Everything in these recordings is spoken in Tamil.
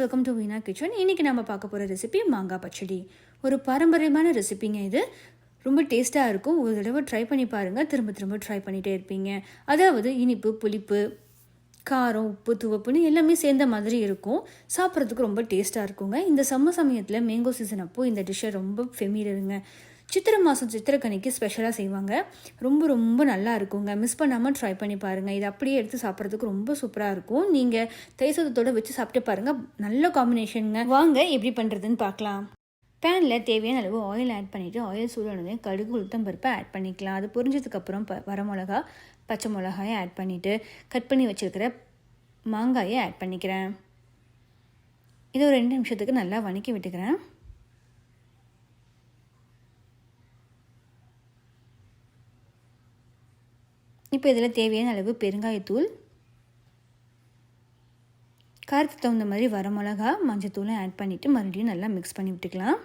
வெல்கம் டு வீனா கிச்சன் இன்றைக்கி நம்ம பார்க்க போகிற ரெசிபி மாங்காய் பச்சடி. ஒரு பாரம்பரியமான ரெசிபிங்க இது. ரொம்ப டேஸ்ட்டாக இருக்கும். ஒரு தடவை ட்ரை பண்ணி பாருங்கள் திரும்ப திரும்ப ட்ரை பண்ணிகிட்டே இருப்பீங்க. அதாவது இனிப்பு புளிப்பு காரம் உப்பு துவப்புன்னு எல்லாமே சேர்ந்த மாதிரி இருக்கும். சாப்பிட்றதுக்கு ரொம்ப டேஸ்ட்டாக இருக்குங்க. இந்த சம்ம சமயத்தில் மேங்கோ சீசன் அப்போது இந்த டிஷ்ஷை ரொம்ப ஃபெமிலருங்க சித்திரை மாதம் சித்திரக்கனிக்கு ஸ்பெஷலாக செய்வாங்க. ரொம்ப ரொம்ப நல்லா இருக்குங்க. மிஸ் பண்ணாமல் ட்ரை பண்ணி பாருங்கள் இது அப்படியே எடுத்து சாப்பிட்றதுக்கு ரொம்ப சூப்பராக இருக்கும். நீங்கள் தைசதத்தோடு வச்சு சாப்பிட்டு பாருங்கள் நல்ல காம்பினேஷனுங்க வாங்க எப்படி பண்ணுறதுன்னு பார்க்கலாம். பேனில் தேவையான அளவு ஆயில் ஆட் பண்ணிவிட்டு ஆயில் சூடானதே கடுகு உளுத்தம் பருப்பை ஆட் பண்ணிக்கலாம். அது பொரிஞ்சதுக்கப்புறம் ப வரமிளகா பச்சை மிளகாயை ஆட் பண்ணிவிட்டு கட் பண்ணி வச்சுருக்கிற மாங்காயை ஆட் பண்ணிக்கிறேன். இது ஒரு ரெண்டு நிமிஷத்துக்கு நல்லா வணக்கி விட்டுக்கிறேன். இப்போ இதில் தேவையான அளவு பெருங்காயத்தூள் காரத்துக்கு தகுந்த மாதிரி வரமிளகா மஞ்சத்தூளும் ஆட் பண்ணிவிட்டு மறுபடியும் நல்லா மிக்ஸ் பண்ணி விட்டுக்கலாம்.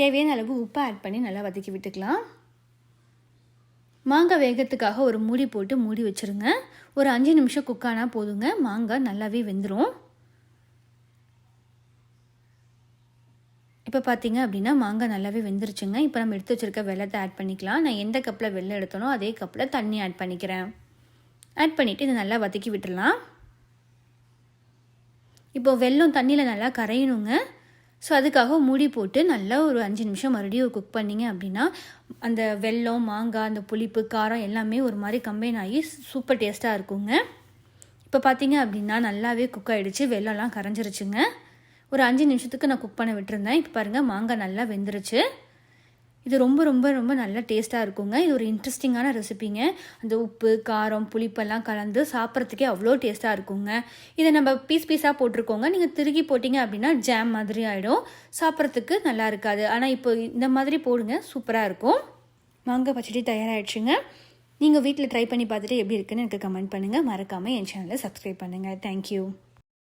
தேவையான அளவு உப்பு ஆட் பண்ணி நல்லா வதக்கி விட்டுக்கலாம். மாங்காய் வேகத்துக்காக ஒரு மூடி போட்டு மூடி வச்சுருங்க. ஒரு அஞ்சு நிமிஷம் குக் ஆனால் போதுங்க. மாங்காய் நல்லாவே வெந்துடும் இப்போ பார்த்தீங்க அப்படின்னா மாங்காய் நல்லாவே வெந்துருச்சுங்க. இப்போ நம்ம எடுத்து வச்சுருக்க வெள்ளத்தை ஆட் பண்ணிக்கலாம். நான் எந்த கப்பில் வெள்ளம் எடுத்தனோ அதே கப்பில் தண்ணி ஆட் பண்ணிக்கிறேன். ஆட் பண்ணிவிட்டு இதை நல்லா வதக்கி விட்டுடலாம். இப்போ வெள்ளம் தண்ணியில் நல்லா கரையணுங்க. ஸோ அதுக்காக மூடி போட்டு நல்லா ஒரு அஞ்சு நிமிஷம் மறுபடியும் குக் பண்ணிங்க அப்படின்னா அந்த வெல்லம் மாங்காய் அந்த புளிப்பு காரம் எல்லாமே ஒரு மாதிரி கம்பைன் ஆகி சூப்பர் டேஸ்ட்டாக இருக்குங்க. இப்போ பார்த்தீங்க அப்படின்னா நல்லாவே குக் ஆகிடுச்சு வெள்ளம்லாம் கரைஞ்சிருச்சுங்க. ஒரு அஞ்சு நிமிஷத்துக்கு நான் குக் பண்ண விட்டுருந்தேன். இப்போ பாருங்கள் மாங்காய் நல்லா வெந்துருச்சு. இது ரொம்ப ரொம்ப ரொம்ப நல்ல டேஸ்ட்டாக இருக்குங்க. இது ஒரு இன்ட்ரெஸ்டிங்கான ரெசிபிங்க அந்த உப்பு காரம் புளிப்பெல்லாம் கலந்து சாப்பிட்றதுக்கே அவ்வளோ டேஸ்ட்டாக இருக்குங்க. இதை நம்ம பீஸ் பீஸாக போட்டிருக்கோங்க. நீங்கள் திருகி போட்டிங்க அப்படின்னா ஜாம் மாதிரி ஆகிடும் சாப்பிட்றதுக்கு நல்லா இருக்காது. ஆனால் இப்போ இந்த மாதிரி போடுங்க சூப்பராக இருக்கும். மாங்காய் பச்சடி தயாராகிடுச்சுங்க நீங்கள் வீட்டில் ட்ரை பண்ணி பார்த்துட்டு எப்படி இருக்குன்னு எனக்கு கமெண்ட் பண்ணுங்கள் மறக்காமல் என் சேனலை சப்ஸ்கிரைப் பண்ணுங்கள் தேங்க்யூ